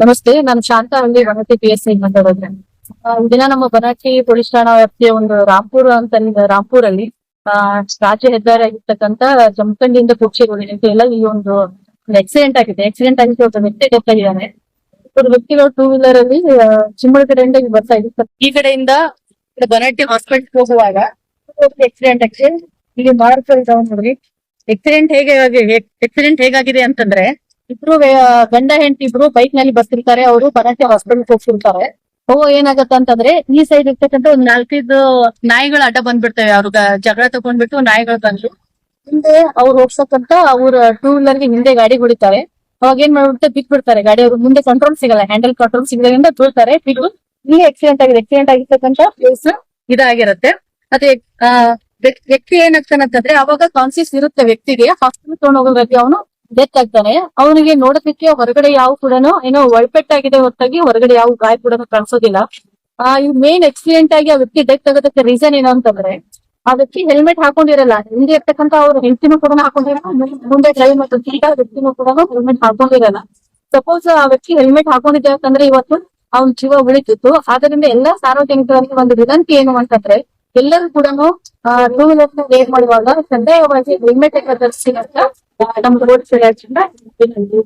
ನಮಸ್ತೆ, ನಾನು ಶಾಂತ ಹಳ್ಳಿ ಬನಟ್ಟಿ ಪಿ ಎಸ್ ಐ ಮಾತಾಡೋದ್ರೆ ದಿನ ನಮ್ಮ ಬನಟ್ಟಿ ಪೊಲೀಸ್ ಠಾಣಾ ವ್ಯಾಪ್ತಿಯ ಒಂದು ರಾಂಪುರ ಅಂತ ರಾಂಪುರ್ ಅಲ್ಲಿ ರಾಜ್ಯ ಹೆದ್ದಾರಿ ಆಗಿರ್ತಕ್ಕಂತ ಜಮಖಂಡಿಯಿಂದ ಕುರ್ಚಿಗೋಡಿ ಎಲ್ಲ ಈ ಒಂದು ಆಕ್ಸಿಡೆಂಟ್ ಆಗಿದೆ. ಆಕ್ಸಿಡೆಂಟ್ ಆಗಿದೆ ಒಬ್ಬ ವ್ಯಕ್ತಿ ಡೆತ್ ಇಬ್ಬರು ವ್ಯಕ್ತಿಗಳು ಟೂ ವೀಲರ್ ಅಲ್ಲಿ ಚಿಮ್ಮಳ ಕಡೆಯಿಂದ ಬರ್ತಾ ಇದೆ ಈ ಕಡೆಯಿಂದ ಬನಾಟಿ ಕಡೆ ಬನಟ್ಟಿ ಹಾಸ್ಪಿಟಲ್ ಹೋಗುವಾಗ ಆಕ್ಸಿಡೆಂಟ್ ಆಗಿದೆ. ಇಲ್ಲಿ ಮಾರ್ಕ್ ನೋಡ್ರಿ ಆಕ್ಸಿಡೆಂಟ್ ಹೇಗೆ ಆಕ್ಸಿಡೆಂಟ್ ಹೇಗಾಗಿದೆ ಅಂತಂದ್ರೆ ಇಬ್ರು ಗಂಡ ಹೆಂಡತಿ ಇಬ್ರು ಬೈಕ್ನಲ್ಲಿ ಬರ್ತಿರ್ತಾರೆ. ಅವರು ಬರಕ್ಕೆ ಹಾಸ್ಪಿಟಲ್ ಹೋಗ್ತಿರ್ತಾರೆ. ಓ, ಏನಾಗತ್ತ ಅಂತಂದ್ರೆ, ಈ ಸೈಡ್ ಇರ್ತಕ್ಕಂತ ಒಂದ್ ನಾಲ್ಕೈದು ನಾಯಿಗಳು ಅಡ್ಡ ಬಂದ್ಬಿಡ್ತವೆ. ಅವ್ರ ಜಗಳ ತಗೊಂಡ್ಬಿಟ್ಟು ನಾಯಿಗಳು ಬಂದ್ರು ಹಿಂದೆ ಅವ್ರು ಹೋಗ್ಸಕ್ಕಂತ ಅವ್ರ ಟೂ ವೀಲರ್ಗೆ ಹಿಂದೆ ಗಾಡಿ ಹೊಡಿತಾರೆ. ಅವಾಗ ಏನ್ ಮಾಡ್ಬಿಡ್ತಾರೆ ಬಿಟ್ ಬಿಡ್ತಾರೆ ಗಾಡಿ ಅವ್ರ ಮುಂದೆ ಕಂಟ್ರೋಲ್ ಸಿಗಲ್ಲ ಹ್ಯಾಂಡಲ್ ಕಂಟ್ರೋಲ್ ಸಿಗದ್ರಿಂದ ಬೀಳ್ತಾರೆ. ಬಿಟ್ಟು ಇಲ್ಲಿ ಆಕ್ಸಿಡೆಂಟ್ ಆಗಿದೆ. ಆಕ್ಸಿಡೆಂಟ್ ಆಗಿರ್ತಕ್ಕಂತ ಪ್ಲೇಸ್ ಇದಾಗಿರುತ್ತೆ. ಮತ್ತೆ ವ್ಯಕ್ತಿ ಏನಾಗ್ತಾನಂತಂದ್ರೆ ಅವಾಗ ಕಾನ್ಸಿಯಸ್ ಇರುತ್ತೆ ವ್ಯಕ್ತಿಗೆ. ಹಾಸ್ಪಿಟಲ್ ತಗೊಂಡ್ ಹೋಗೋದ್ರಲ್ಲಿ ಅವನು ಡೆತ್ ಆಗ್ತಾನೆ ಅವನಿಗೆ ನೋಡೋದಕ್ಕೆ ಹೊರಗಡೆ ಯಾವ ಕೂಡ ಏನೋ ಒಳಪೆಟ್ಟಾಗಿದೆ ಹೊರತಾಗಿ ಹೊರಗಡೆ ಯಾವ ಗಾಯ ಕೂಡ ಕಾಣಿಸೋದಿಲ್ಲ. ಆ, ಈ ಮೇನ್ ಆಕ್ಸಿಡೆಂಟ್ ಆಗಿ ಆ ವ್ಯಕ್ತಿ ಡೆತ್ ಆಗೋದಕ್ಕೆ ರೀಸನ್ ಏನು ಅಂತಂದ್ರೆ, ಆ ವ್ಯಕ್ತಿ ಹೆಲ್ಮೆಟ್ ಹಾಕೊಂಡಿರಲ್ಲ. ಹಿಂದೆ ಇರ್ತಕ್ಕಂತ ಅವ್ರ ಹೆಂಡತಿನೂ ಕೂಡ ಹಾಕೊಂಡಿರಲ್ಲ, ಮುಂದೆ- ಡ್ರೈವ್ ಮಾಡ್ತಿದ್ದ ವ್ಯಕ್ತಿನೂ ಕೂಡ ಹೆಲ್ಮೆಟ್ ಹಾಕೊಂಡಿರಲ್ಲ. ಸಪೋಸ್ ಆ ವ್ಯಕ್ತಿ ಹೆಲ್ಮೆಟ್ ಹಾಕೊಂಡಿದ್ದೆ ಅಂತಂದ್ರೆ ಇವತ್ತು ಅವ್ನ ಜೀವ ಉಳಿತಿತ್ತು. ಆದ್ರಿಂದ ಎಲ್ಲಾ ಸಾರ್ವಜನಿಕರಲ್ಲಿ ಒಂದು ವಿನಂತಿ ಏನು ಅಂತಂದ್ರೆ ಎಲ್ಲರೂ ಕೂಡ ಟೂ ವೀಲರ್ ವೇಟ್ ಮಾಡುವಾಗ ಕಡ್ಡಾಯವಾಗಿ ಹೆಲ್ಮೆಟ್ ಧರಿಸಿ ಅಂತ ನಮ್ಮ ರೋಡ್ ವಿನಂತಿ